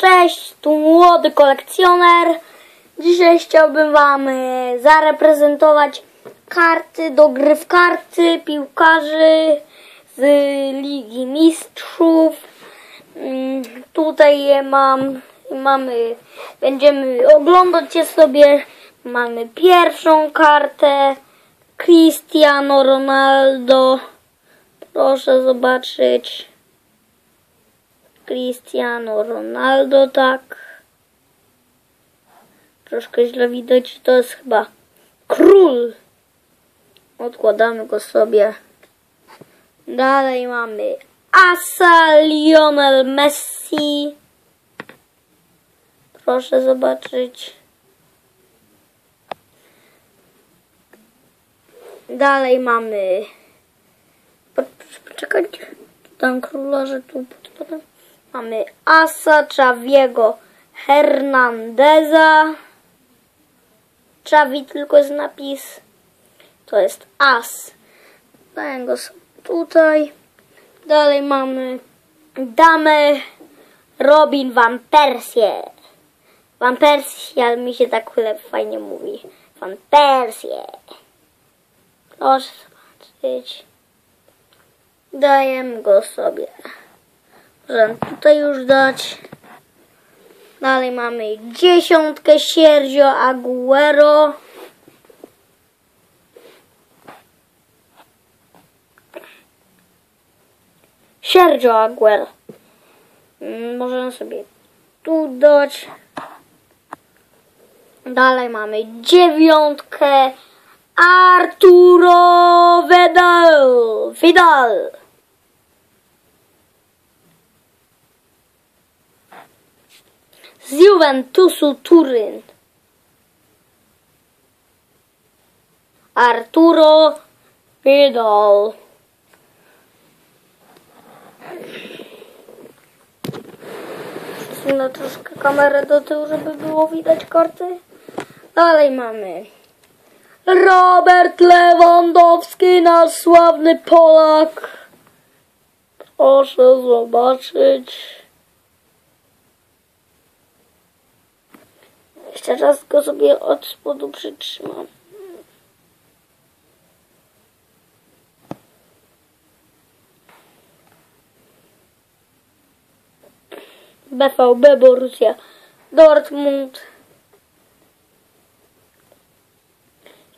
Cześć, tu młody kolekcjoner. Dzisiaj chciałbym Wam e, zareprezentować karty do gry w karty piłkarzy z Ligi Mistrzów. Mm, Tutaj je mam, mamy, będziemy oglądać je sobie. Mamy pierwszą kartę Cristiano Ronaldo. Proszę zobaczyć. Cristiano Ronaldo, tak. Troszkę źle widać, to jest chyba król. Odkładamy go sobie. Dalej mamy Asa Lionel Messi. Proszę zobaczyć. Dalej mamy. Po- Poczekajcie. Tam króla, że tu pod spodem. Mamy Asa Czawiego Hernandeza. Czawi tylko jest napis. To jest As. Daję go tutaj. Dalej mamy damę Robin Van Persie. Van Persie, mi się tak fajnie mówi. Van Persie. Proszę zobaczyć. Dajemy go sobie. Możemy tutaj już dać. Dalej mamy dziesiątkę Sergio Aguero. Sergio Aguero. Mm, Możemy sobie tu dać. Dalej mamy dziewiątkę Arturo Vidal. Vidal. Z Juventusu Turyn. Arturo Vidal. Przesunę troszkę kamerę do tyłu, żeby było widać karty. Dalej mamy Robert Lewandowski, nasz sławny Polak. Proszę zobaczyć. Jeszcze raz go sobie od spodu przytrzymam. BVB Borussia Dortmund.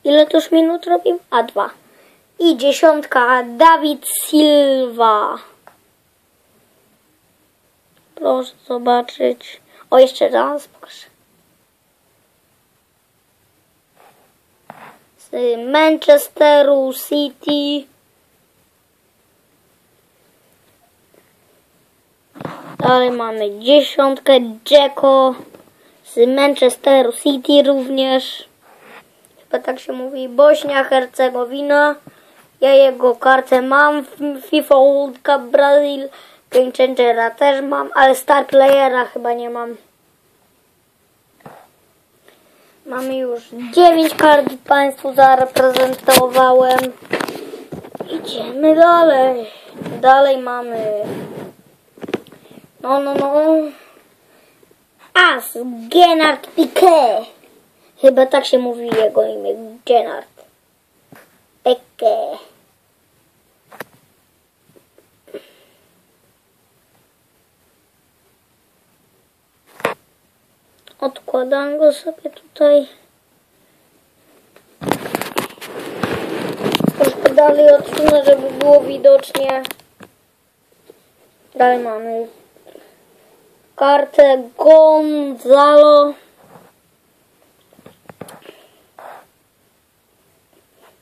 Ile toż minut robił? A dwa. I dziesiątka Dawid Silva. Proszę zobaczyć. O, jeszcze raz proszę. Z Manchesteru City. Dalej mamy dziesiątkę Jacko z Manchesteru City również. Chyba tak się mówi. Bośnia, Hercegowina. Ja jego kartę mam FIFA World Cup Brazil. Game Changera też mam, ale Star Playera chyba nie mam. Mamy już 9 kart Państwu zareprezentowałem. Idziemy dalej. Dalej mamy. No, no, no. As Genard Piqué. Chyba tak się mówi jego imię. Genard. Piqué. Odkładam go sobie tutaj. Troszkę dalej odsunę, żeby było widocznie. Dalej mamy kartę Gonzalo.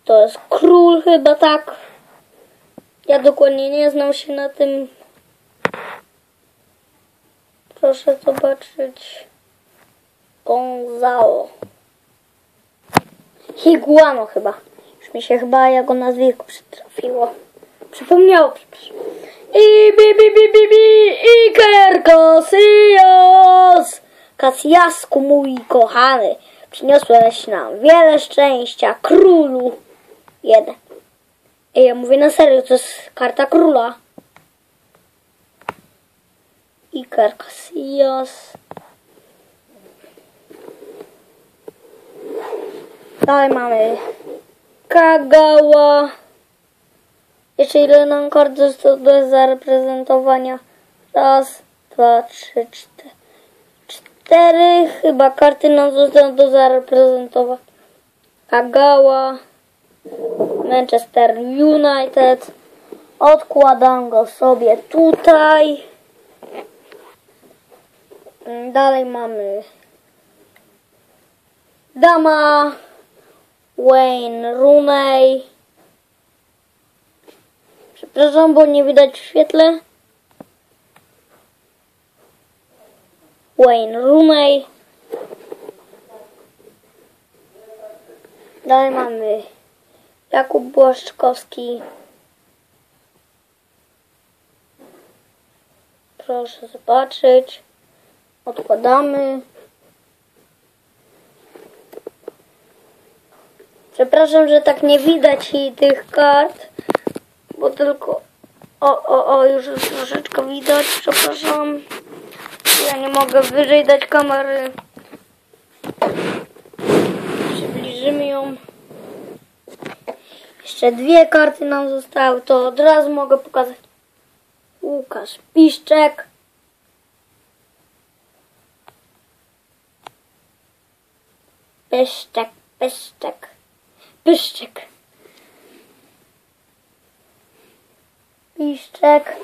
To jest król chyba tak. Ja dokładnie nie znam się na tym. Proszę zobaczyć. Gonzalo. Higuano chyba. Już mi się chyba jego nazwisko przytrafiło. Przypomniało, przepraszam. I bi bi bi bi bi Iker Casillas. Casillasku mój kochany. Przyniosłeś nam wiele szczęścia, królu. Jeden. Ej, ja mówię na serio, to jest karta króla. Iker Casillas. Dalej mamy Kagawa. Jeszcze ile nam kart zostało do zareprezentowania? Raz, dwa, trzy, cztery. Cztery chyba karty nam zostały do zareprezentowania. Kagawa. Manchester United. Odkładam go sobie tutaj. Dalej mamy Dama, Wayne Rooney. Przepraszam, bo nie widać w świetle. Wayne Rooney. Dalej mamy Jakub Błaszczykowski. Proszę zobaczyć. Odkładamy. Przepraszam, że tak nie widać tych kart, bo tylko... O, o, o, już jest troszeczkę widać, przepraszam. Ja nie mogę wyżej dać kamery. Przybliżymy ją. Jeszcze dwie karty nam zostały, to od razu mogę pokazać. Łukasz Piszczek. Pyszczek, pyszczek, pyszczek. Piszczek.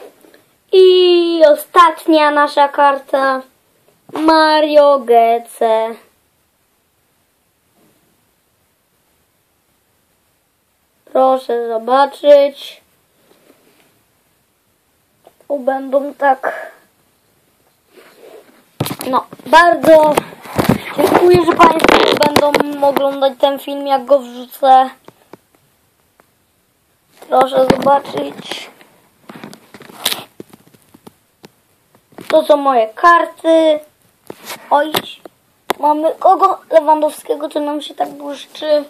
I ostatnia nasza karta. Mario Gece. Proszę zobaczyć. Tu tak. No, bardzo dziękuję, że Państwo będą oglądać ten film, jak go wrzucę. Proszę zobaczyć. To są moje karty. Oj, mamy kogo? Lewandowskiego, co nam się tak błyszczy.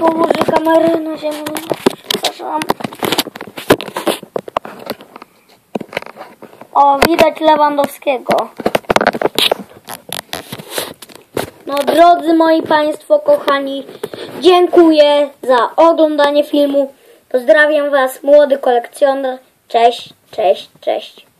Położę kamerę na ziemię. Przepraszam. O, widać Lewandowskiego. No, drodzy moi Państwo, kochani, dziękuję za oglądanie filmu. Pozdrawiam Was, młody kolekcjoner. Cześć, cześć, cześć.